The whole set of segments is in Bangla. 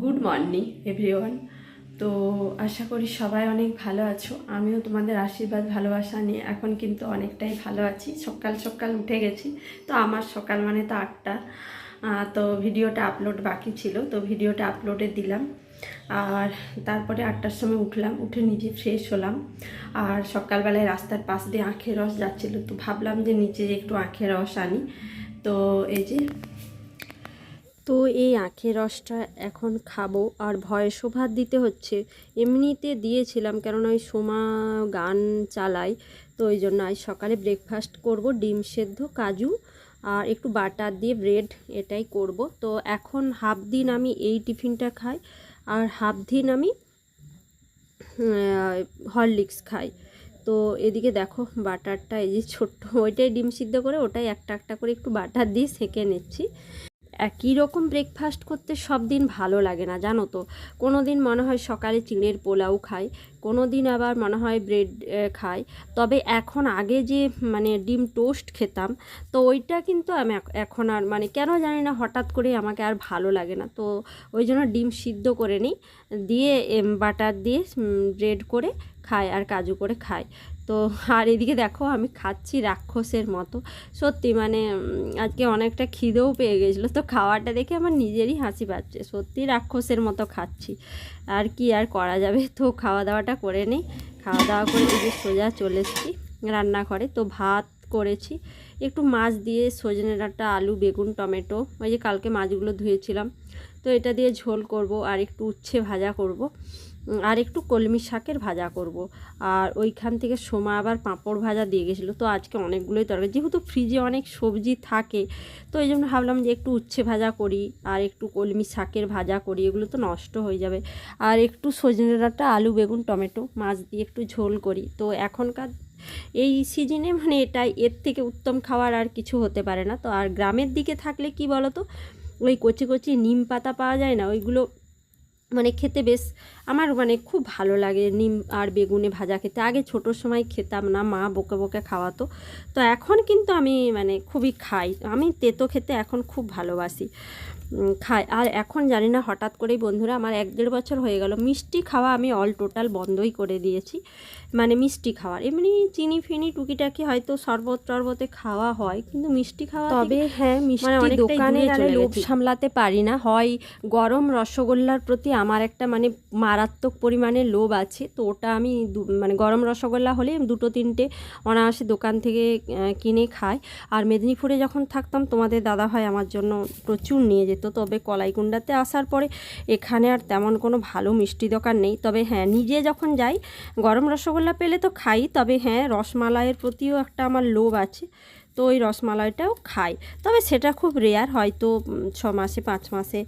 গুড মর্নিং এভরিওয়ান তো আশা করি সবাই অনেক ভালো আছো। আমিও তোমাদের আশীর্বাদ, ভালোবাসা নিয়ে এখন কিন্তু অনেকটাই ভালো আছি। সকাল সকাল উঠে গেছি, তো আমার সকাল মানে তো আটটা। তো ভিডিওটা আপলোড বাকি ছিল, তো ভিডিওটা আপলোডে দিলাম। আর তারপরে আটটার সময় উঠলাম, উঠে নিজে ফ্রেশ হলাম। আর সকালবেলায় রাস্তার পাশ দিয়ে আখের রস যাচ্ছিল, তো ভাবলাম যে নিচে একটু আখের রস আনি। তো এই যে তো এই আখের রসটা এখন খাব। আর ভয়েসও ভাত দিতে হচ্ছে। এমনিতে দিয়েছিলাম, কেননা ওই সোমা গান চালাই তো ওই জন্য আজ সকালে ব্রেকফাস্ট করব, ডিম সেদ্ধ, কাজু আর একটু বাটার দিয়ে ব্রেড এটাই করব। তো এখন হাফ দিন আমি এই টিফিনটা খাই আর হাফ দিন আমি হরলিক্স খাই। তো এদিকে দেখো বাটারটা, এই যে ছোট্ট, ওইটাই ডিম সিদ্ধ করে, ওটাই একটা একটা করে একটু বাটার দিয়ে সেঁকে নিচ্ছি। একই রকম ব্রেকফাস্ট করতে সব দিন ভালো লাগে না, জানো তো। কোনো দিন মনে হয় সকালে চিড়ের পোলাও খাই কোনো দিন আবার মনে হয় ব্রেড খাই। তবে এখন আগে যে মানে ডিম টোস্ট খেতাম, তো ওইটা কিন্তু আমি এখন আর মানে কেন জানি না, হঠাৎ করে আমাকে আর ভালো লাগে না। তো ওই জন্য ডিম সিদ্ধ করে নিই, দিয়ে বাটার দিয়ে ব্রেড করে খাই আর কাজু করে খায়। তো আর এদিকে দেখো আমি খাচ্ছি রাক্ষসের মতো। সত্যি মানে আজকে অনেকটা খিদেও পেয়ে গেছিল। তো খাওয়াটা দেখে আমার নিজেরই হাসি পাচ্ছে। সত্যি রাক্ষসের মতো খাচ্ছি। আর কি আর করা যাবে? তো খাওয়া দাওয়াটা করে নিই। খাওয়া দাওয়া করে যে সোজা চলে এসেছি রান্নাঘরে। তো ভাত করেছি। একটু মাছ দিয়ে সজনে ডাঁটা, আলু, বেগুন, টমেটো, ওই যে কালকে মাছগুলো ধুয়েছিলাম। তো এটা দিয়ে ঝোল করব আর একটু উচ্ছে ভাজা করব। আর একটু কলমি শাকের ভাজা করব। আর ওইখান থেকে সোমা আবার পাঁপড় ভাজা দিয়ে গেছিল। তো আজকে অনেকগুলোই তরকারি। যেহেতু ফ্রিজে অনেক সবজি থাকে, তো এই জন্য ভাবলাম যে একটু উচ্ছে ভাজা করি, আর একটু কলমি শাকের ভাজা করি। এগুলো তো নষ্ট হয়ে যাবে। আর একটু সজনে ডাঁটা, আলু, বেগুন, টমেটো মাছ দিয়ে একটু ঝোল করি। তো এখনকার এই সিজনে মানে এটাই, এর থেকে উত্তম খাওয়ার আর কিছু হতে পারে না। তো আর গ্রামের দিকে থাকলে কি বলো তো ওই কচি কচি নিম পাতা পাওয়া যায় না? ওইগুলো মানে খেতে বেশ আমার মানে খুব ভালো লাগে নিম আর বেগুনে ভাজা খেতে। আগে ছোটোর সময় খেতাম না, মা বকে বকে খাওয়াতো। তো এখন কিন্তু আমি মানে খুবই খাই। আমি তেতো খেতে এখন খুব ভালোবাসি। খাই আর এখন জানি না হঠাৎ করেই বন্ধুরা আমার এক দেড় বছর হয়ে গেল। মিষ্টি খাওয়া আমি অল টোটাল বন্ধই করে দিয়েছি। মানে মিষ্টি খাওয়ার। এমনি চিনি ফিনি টুকিটাকি হয়তো শরবত টরবতে খাওয়া হয় কিন্তু মিষ্টি খাওয়া তবে হ্যাঁ মিষ্টি অনেকটাই দোকানে লোভ সামলাতে পারি না হয় গরম রসগোল্লার প্রতি আমার একটা মানে মারাত্মক পরিমাণে লোভ আছে তো ওটা আমি মানে গরম রসগোল্লা হলে দুটো তিনটে অনায়াসে দোকান থেকে কিনে খাই। আর মেদিনীপুরে যখন থাকতাম তোমাদের দাদা ভাই আমার জন্য প্রচুর নিয়ে যেত। তবে কলাইকুণ্ডাতে আসার পরে এখানে আর তেমন কোনো ভালো মিষ্টি দোকান নেই। তবে হ্যাঁ নিজে যখন যাই, গরম রসগোল্লা পেলে তো খাই, তবে হ্যাঁ রসমালাইয়ের প্রতিও একটা আমার লোভ আছে। তো ওই রসমালাইটাও খাই। তবে সেটা খুব রেয়ার হয়তো ছ মাসে, পাঁচ মাসে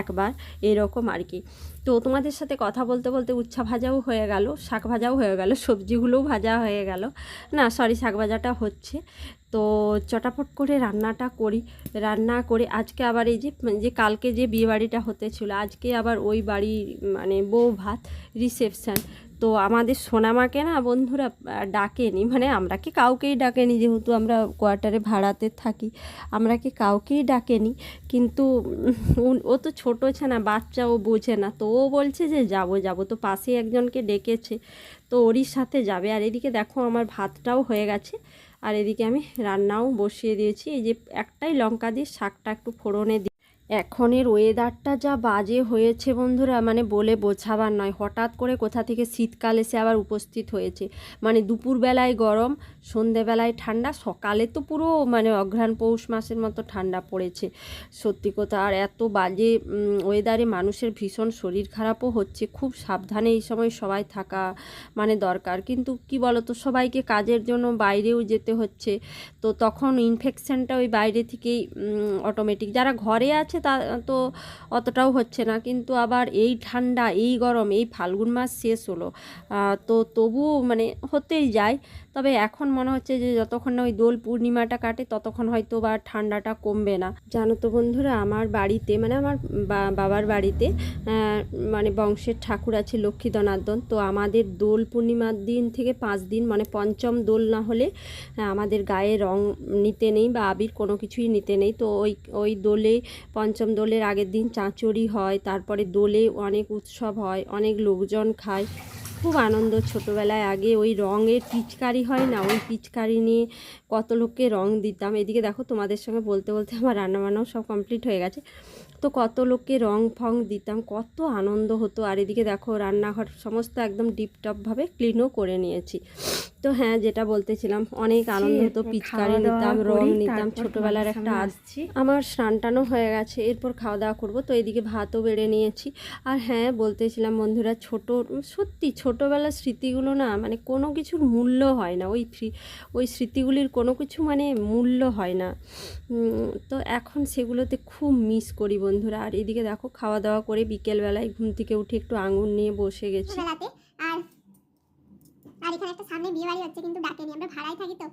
একবার এরকম আর কি তো তোমাদের সাথে কথা বলতে বলতে উচ্ছা ভাজাও হয়ে গেল, শাক ভাজাও হয়ে গেল, সবজিগুলোও ভাজা হয়ে গেল। না সরি শাক ভাজাটা হচ্ছে। তো চটাপট করে রান্নাটা করি, রান্না করে আজকে আবার এই যে যে কালকে যে বিয়ে বাড়িটা হতে ছিল, আজকে আবার ওই বাড়ি মানে বউ ভাত রিসেপশান তো আমাদের সোনামাকে না বন্ধুরা ডাকেনি। মানে আমরা কি কাউকেই ডাকেনি, যেহেতু আমরা কোয়ার্টারে ভাড়াতে থাকি আমরা কি কাউকেই ডাকেনি। কিন্তু ও তো ছোটো না বাচ্চা ও বোঝে না। তো ও বলছে যে, যাব যাব। তো পাশে একজনকে ডেকেছে। তো ওরই সাথে যাবে। আর এদিকে দেখো আমার ভাতটাও হয়ে গেছে। আর এদিকে আমি রান্নাও বসিয়ে দিয়েছি। এই যে একটাই লঙ্কা দিয়ে শাকটা একটু ফোড়নে এখনের ওয়েদারটা যা বাজে হয়েছে বন্ধুরা মানে বলে বোঝাবার নয়। হঠাৎ করে কোথা থেকে শীতকাল এসে আবার উপস্থিত হয়েছে। মানে দুপুরবেলায় গরম, সন্ধেবেলায় ঠান্ডা, সকালে তো পুরো মানে অঘ্রাণ পৌষ মাসের মতো ঠান্ডা পড়েছে। সত্যি কথা, আর এত বাজে ওয়েদারে মানুষের ভীষণ শরীর খারাপও হচ্ছে। খুব সাবধানে এই সময় সবাই থাকা মানে দরকার। কিন্তু কি বলতো, সবাইকে কাজের জন্য বাইরেও যেতে হচ্ছে। তো তখন ইনফেকশানটা ওই বাইরে থেকেই অটোমেটিক যারা ঘরে আছে তা, তো অতটাও হচ্ছে না। কিন্তু আবার এই ঠান্ডা, এই গরম, এই ফাল্গুন মাস শেষ হলো। তো তবুও মানে হতেই যায়। তবে এখন মনে হচ্ছে যে যতক্ষণ না ওই দোল পূর্ণিমাটা কাটে, ততক্ষণ হয়তো বা ঠান্ডাটা কমবে না। জানো তো বন্ধুরা, আমার বাড়িতে মানে আমার বাবার বাড়িতে মানে বংশের ঠাকুর আছে লক্ষ্মী দনার্দন তো আমাদের দোল পূর্ণিমার দিন থেকে পাঁচ দিন মানে পঞ্চম দোল না হলে আমাদের গায়ে রং নিতে নেই বা আবির কোনো কিছুই নিতে নেই। তো ওই ওই দোলে, পঞ্চম দোলের আগের দিন চাঁচড়ি হয়, তারপরে দোলে অনেক উৎসব হয়, অনেক লোকজন খায়। খুব আনন্দ। ছোটোবেলায় আগে ওই রঙের পিচকারি হয় না? ওই পিচকারি নিয়ে কত লোককে রং দিতাম। এদিকে দেখো তোমাদের সঙ্গে বলতে বলতে আমার রান্নাবান্নাও সব কমপ্লিট হয়ে গেছে। তো কত লোককে রং ফং দিতাম, কত আনন্দ হতো। আর এদিকে দেখো রান্নাঘর সমস্ত একদম ডিপটপভাবে ক্লিনও করে নিয়েছি। তো হ্যাঁ যেটা বলতেছিলাম অনেক আনন্দ হতো পিচকারি নিতাম রং নিতাম ছোটোবেলার একটা আসছি। আমার স্নান-টানও হয়ে গেছে এরপর খাওয়া দাওয়া করব তো এদিকে ভাতও বেড়ে নিয়েছি। আর হ্যাঁ বলতেছিলাম বন্ধুরা ছোট সত্যি ছোটোবেলার স্মৃতিগুলো না মানে কোনো কিছুর মূল্য হয় না ওই ওই স্মৃতিগুলির কোনো কিছু মানে মূল্য হয় না। তো এখন সেগুলোতে খুব মিস করি বন্ধুরা। আর এদিকে দেখো খাওয়া দাওয়া করে বিকেলবেলায় ঘুম থেকে উঠে একটু আঙুর নিয়ে বসে গেছি বেলাতে আর আর এখানে একটা সামনে বিয়ে বাড়ি হচ্ছে কিন্তু ডাকেনি, আমরা ভাড়ায় থাকি তো।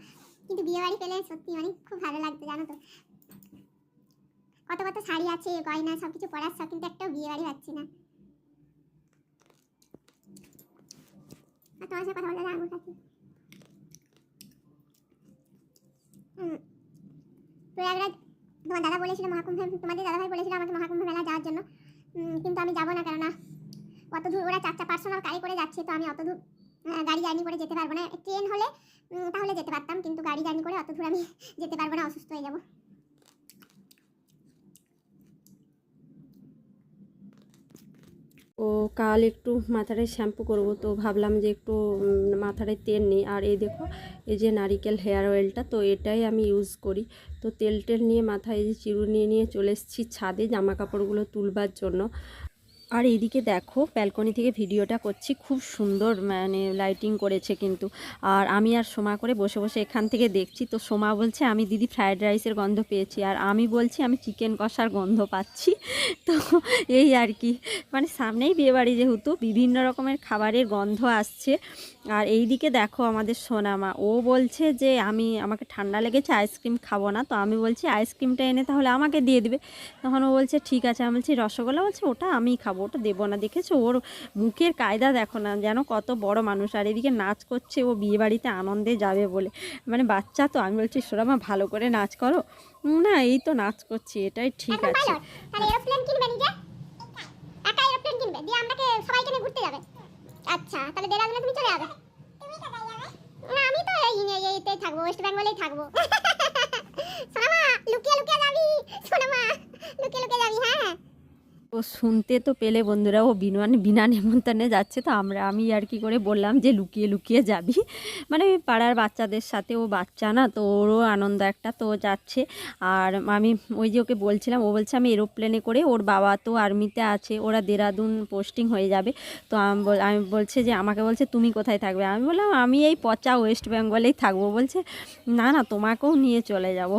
কিন্তু বিয়ে বাড়ি পেলে সত্যি মানে খুব ভালো লাগতো, জানো তো। কত কত শাড়ি আছে, গয়না সব কিছু পরার শখ, কিন্তু একটাও বিয়ে বাড়ি পাচ্ছি না। তোমার সাথে কথা বলে খাচ্ছি প্রয়াগরাজ, তোমার দাদা বলেছিল তোমাদের বলেছিল আমাকে মহাকুম্ভ মেলা যাওয়ার জন্য। কিন্তু আমি যাব না কেননা, অত দূর ওরা চারটা পার্সোনাল গাড়ি করে যাচ্ছে, তো আমি অত দূর গাড়ি জার্নি করে যেতে পারব না। ট্রেন হলে তাহলে যেতে পারতাম, কিন্তু গাড়ি জার্নি করে অত দূর আমি যেতে পারব না, অসুস্থ হয়ে যাব। ও, কাল একটু মাথাটায় শ্যাম্পু করব, তো ভাবলাম যে একটু মাথাটায় তেল নিই। আর এই দেখো, এই যে নারিকেল হেয়ার অয়েলটা, তো এটাই আমি ইউজ করি। তো তেল টেল নিয়ে মাথায় যে চিরুনি নিয়ে চলে এসেছি ছাদে জামা কাপড়গুলো তুলবার জন্য। আর এদিকে দেখো ব্যালকনি থেকে ভিডিওটা করছি, খুব সুন্দর মানে লাইটিং করেছে কিন্তু। আর আমি আর সোমা করে বসে বসে এখান থেকে দেখছি। তো সোমা বলছে, আমি দিদি ফ্রায়েড রাইসের গন্ধ পেয়েছি। আর আমি বলছি, আমি চিকেন কষার গন্ধ পাচ্ছি। তো এই আর কি। মানে সামনেই বিয়েবাড়ি যেহেতু, বিভিন্ন রকমের খাবারের গন্ধ আসছে। আর এই দিকে দেখো আমাদের সোনামা। ও বলছে যে আমি আমাকে ঠান্ডা লেগেছে আইসক্রিম খাব না। তো আমি বলছি আইসক্রিমটা এনে তাহলে আমাকে দিয়ে দিবে। তখন ও বলছে ঠিক আছে। আমি বলছি রসগোল্লা? বলছে ওটা আমি খাব ওটা দেবো না। দেখেছ? ওর মুখের কায়দা দেখো না যেন কত বড় মানুষ। আর এদিকে নাচ করছে ও বিয়েবাড়িতে আনন্দে যাবে বলে। মানে বাচ্চা তো আমি বলছি সোনামা ভালো করে নাচ করো। না এই তো নাচ করছি এটাই ঠিক আছে। এরোপ্লেন কিনবে নিজে? একা এরোপ্লেন কিনবে? দিয়ে আমাকে সবাইকে নিয়ে ঘুরতে যাবে? আচ্ছা তাহলে দেরাদুনে তুমি চলে যাবে। তুমি কোথায় যাবে? না আমি তো এই এইতে থাকব ওয়েস্ট বেঙ্গলেই থাকব সোনামা লুকিয়ে লুকিয়ে যাবি সোনামা লুকিয়ে লুকিয়ে যাবি হ্যাঁ হ্যাঁ ও শুনতে তো পেলে বন্ধুরা, ও বিনা বিনা নিমন্ত্রণে যাচ্ছে, তো আমরা, আমি আর কি করে বললাম যে লুকিয়ে লুকিয়ে যাবি। মানে পাড়ার বাচ্চাদের সাথে, ও বাচ্চা না, তো ওরও আনন্দ একটা তো যাচ্ছে। আর আমি ওই যে ওকে বলছিলাম, ও বলছে আমি এরোপ্লেনে করে, ওর বাবা তো আর্মিতে আছে, ওরা দেরাদুন পোস্টিং হয়ে যাবে। তো আমি বলছে যে, আমাকে বলছে, তুমি কোথায় থাকবে? আমি বললাম, আমি এই পচা ওয়েস্ট বেঙ্গলেই থাকব। বলছে, না না, তোমাকেও নিয়ে চলে যাব।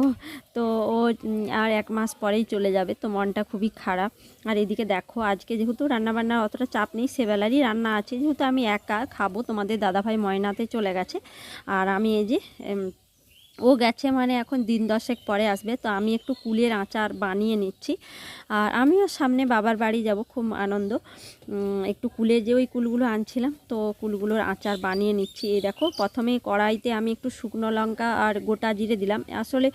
তো ও আর এক মাস পরেই চলে যাবে, তো মনটা খুবই খারাপ। আর এদিকে দেখো, আজকে যেহেতু রান্নাবান্নার অতটা চাপ নেই, সেবেলারই রান্না আছে। যেহেতু আমি একা খাব, তোমাদের দাদাভাই ময়নাতে চলে গেছে। আর আমি এই যে ও গেছে মানে এখন দিন দশেক পরে আসবে, তো আমি একটু কুলের আচার বানিয়ে নিচ্ছি। আর আমিও সামনে বাবার বাড়ি যাব, খুব আনন্দ। একটু কুলে যে ওই কুলগুলো আনছিলাম, তো কুলগুলোর আচার বানিয়ে নিচ্ছি। এই দেখো, প্রথমে কড়াইতে আমি একটু শুকনো লঙ্কা আর গোটা জিরে দিলাম। আসলে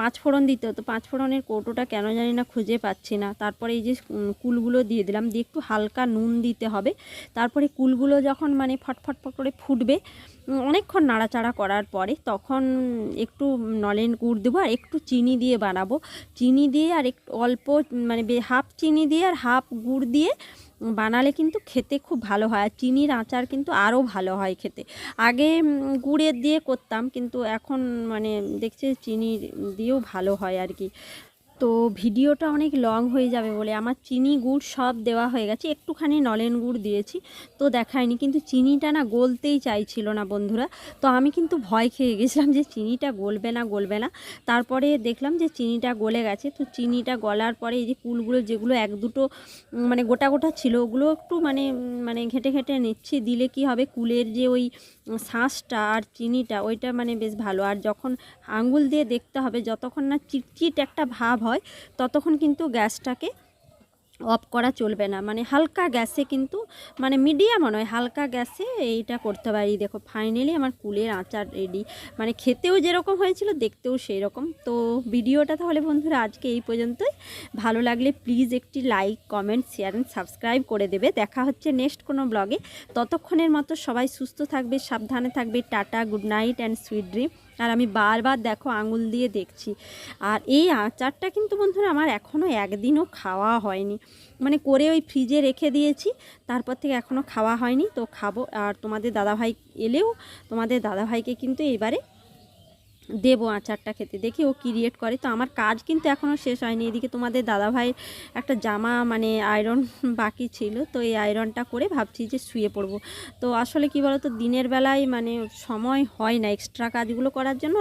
পাঁচ ফোড়ন দিতে হতো, পাঁচ ফোড়নের কৌটোটা কেন জানি না খুঁজে পাচ্ছি না। তারপরে এই যে কুলগুলো দিয়ে দিলাম, দিয়ে একটু হালকা নুন দিতে হবে। তারপরে কুলগুলো যখন মানে ফটফট ফট করে ফুটবে অনেকক্ষণ নাড়াচাড়া করার পরে তখন একটু নলেন গুড় দেবো আর একটু চিনি দিয়ে বানাবো। চিনি দিয়ে আর একটু অল্প মানে হাফ চিনি দিয়ে আর হাফ গুড় দিয়ে বানালে কিন্তু খেতে খুব ভালো হয়। আর চিনির আচার কিন্তু আরও ভালো হয় খেতে। আগে গুড়ের দিয়ে করতাম কিন্তু এখন মানে দেখছি চিনি দিয়েও ভালো হয় আর কি। তো ভিডিওটা অনেক লং হয়ে যাবে বলে। আমার চিনি গুড় সব দেওয়া হয়ে গেছে। একটুখানি নলেন গুড় দিয়েছি, তো দেখায়নি। কিন্তু চিনিটা না গলতেই চাইছিল না বন্ধুরা। তো আমি কিন্তু ভয় খেয়ে গেছিলাম যে চিনিটা গলবে না গলবে না। তারপরে দেখলাম যে চিনিটা গলে গেছে। তো চিনিটা গলার পরে এই যে কুলগুলো যেগুলো এক দুটো মানে গোটা গোটা ছিল, ওগুলো একটু মানে মানে ঘেঁটে ঘেঁটে নিচ্ছি। দিলে কি হবে? কুলের যে ওই শাঁসটা আর চিনিটা, ওইটা মানে বেশ ভালো। আর যখন আঙুল দিয়ে দেখতে হবে, যতক্ষণ না চিটচিট একটা ভাব হয়, ততক্ষণ কিন্তু গ্যাসটাকে অফ করা চলবে না। মানে হালকা গ্যাসে কিন্তু মানে মিডিয়াম নয়, হালকা গ্যাসে এইটা করতে পারি দেখো ফাইনালি আমার কুলের আচার রেডি মানে খেতেও যেরকম হয়েছিল, দেখতেও সেই রকম তো ভিডিওটা তাহলে বন্ধুরা আজকে এই পর্যন্তই। ভালো লাগলে প্লিজ একটি like comment share and subscribe করে দেবে। দেখা হচ্ছে নেক্সট কোনো ব্লগে ততক্ষণের মতো সবাই সুস্থ থাকবে, সাবধানে থাকবে। Tata good night and sweet dream আর আমি বারবার দেখো আঙুল দিয়ে দেখছি। আর এই আচারটা কিন্তু বন্ধুরা আমার এখনও একদিনও খাওয়া হয়নি। মানে করে ওই ফ্রিজে রেখে দিয়েছি, তারপর থেকে এখনও খাওয়া হয়নি। তো খাব, আর তোমাদের দাদাভাই এলেও তোমাদের দাদাভাইকে কিন্তু এবারে দেবো আচারটা খেতে। দেখি ও ক্রিয়েট করে। তো আমার কাজ কিন্তু এখনও শেষ হয়নি। এদিকে তোমাদের দাদাভাই একটা জামা মানে আয়রন বাকি ছিল। তো এই আয়রনটা করে ভাবছি যে শুয়ে পড়ব। তো আসলে কি বলতো, দিনের বেলায় মানে সময় হয় না এক্সট্রা কাজগুলো করার জন্য।